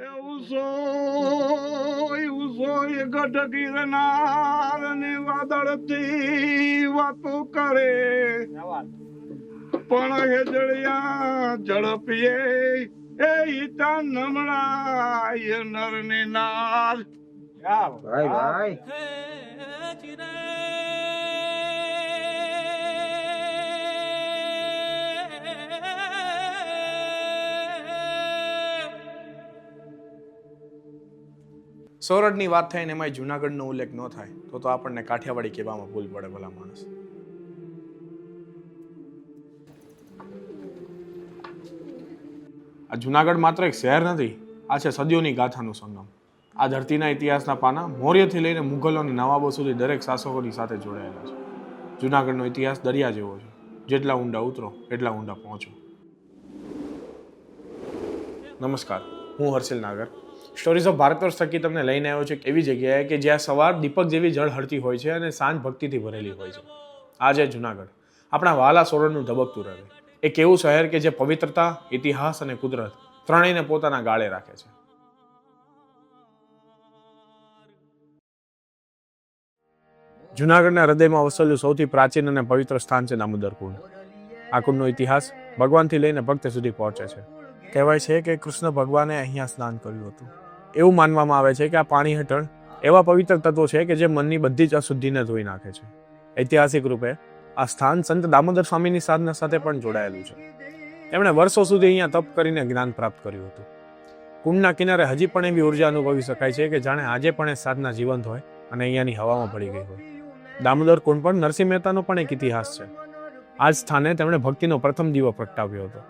ઉસોય સોય ગઢ ગિરનાર ને વાદળથી વાતો કરે. પણ હેજળિયા ઝડપીએ એ ઈતા નમણાય નર. ને નાર ભાઈ. ભાઈ સોરઠની વાત થાય ને એમાંય જુનાગઢનો ઉલ્લેખ ન થાય, તો તો આપણને કાઠિયાવાડી કહેવામાં ભૂલ પડે ભલા માણસ. આ જુનાગઢ માત્ર એક શહેર નથી, આ છે સદીઓની ગાથાનું સંગમ. આ ધરતીના ઇતિહાસના પાના મૌર્યથી લઈને મુઘલો અને નવાબો સુધી દરેક શાસકોની સાથે જોડાયેલા છે. જુનાગઢનો ઇતિહાસ દરિયા જેવો છે. જેટલા ઊંડા ઉતરો, એટલા ઊંડા પહોંચો. નમસ્કાર, હું હર્ષિલ નાગર. સ્ટોરીઝ ઓફ ભારત વર્ષ થકી તમને લઈને આવ્યો છે એવી જગ્યાએ કે જ્યાં સવાર દીપક જેવી જળ હળતી હોય છે અને સાંજ ભક્તિથી ભરેલી હોય છે. આજે જુનાગઢ. આપણા વાલા સોરણનું ધબકતું રહે. એક એવું શહેર કે જે પવિત્રતા, ઇતિહાસ અને કુદરત ત્રણેયને પોતાના ગાળે રાખે છે. જુનાગઢના હૃદયમાં વસેલું સૌથી પ્રાચીન અને પવિત્ર સ્થાન છે દામોદર કુંડ આ કુંડનો ઇતિહાસ ભગવાનથી લઈને ભક્ત સુધી પહોંચે છે. કહેવાય છે કે કૃષ્ણ ભગવાને અહીંયા સ્નાન કર્યું હતું. એવું માનવામાં આવે છે કે આ પાણી હેઠળ એવા પવિત્ર તત્વો છે કે જે મનની બધી જ અશુદ્ધિને ધોઈ નાખે છે. ઐતિહાસિક રૂપે આ સ્થાન સંત દામોદર સ્વામીની સાધના સાથે પણ જોડાયેલું છે. તેમણે વર્ષો સુધી અહીંયા તપ કરીને જ્ઞાન પ્રાપ્ત કર્યું હતું. કુંડના કિનારે હજી પણ એવી ઊર્જા અનુભવી શકાય છે કે જાણે આજે પણ એ સાધના જીવંત હોય અને અહીંયાની હવામાં ભળી ગઈ હોય. દામોદર કુંડ પણ નરસિંહ મહેતાનો પણ એક ઇતિહાસ છે. આ જ સ્થાને તેમણે ભક્તિનો પ્રથમ દીવો પ્રગટાવ્યો હતો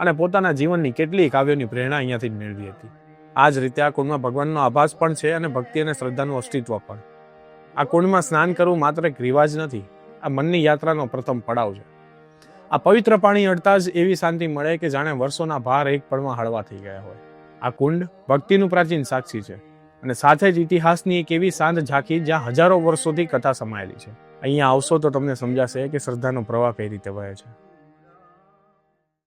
અને પોતાના જીવનની કેટલીય કાવ્યોની પ્રેરણા અહીંયાથી જ મેળવી હતી. આ જ રીતે આ કુંડમાં ભગવાનનો આભાસ પણ છે અને ભક્તિ અને શ્રદ્ધાનું અસ્તિત્વ પણ. આ કુંડમાં સ્નાન કરવું માત્ર એક રિવાજ નથી, આ મનની યાત્રાનો પ્રથમ પડાવ છે. આ પવિત્ર પાણી અડતા જ એવી શાંતિ મળે કે જાણે વર્ષોના ભાર એક પળમાં હળવા થઈ ગયા હોય. આ કુંડ ભક્તિનું પ્રાચીન સાક્ષી છે અને સાથે જ ઇતિહાસની એક એવી શાંત ઝાંખી જ્યાં હજારો વર્ષોથી કથા સમાયેલી છે. અહીંયા આવશો તો તમને સમજાશે કે શ્રદ્ધાનો પ્રવાહ કઈ રીતે વહે છે.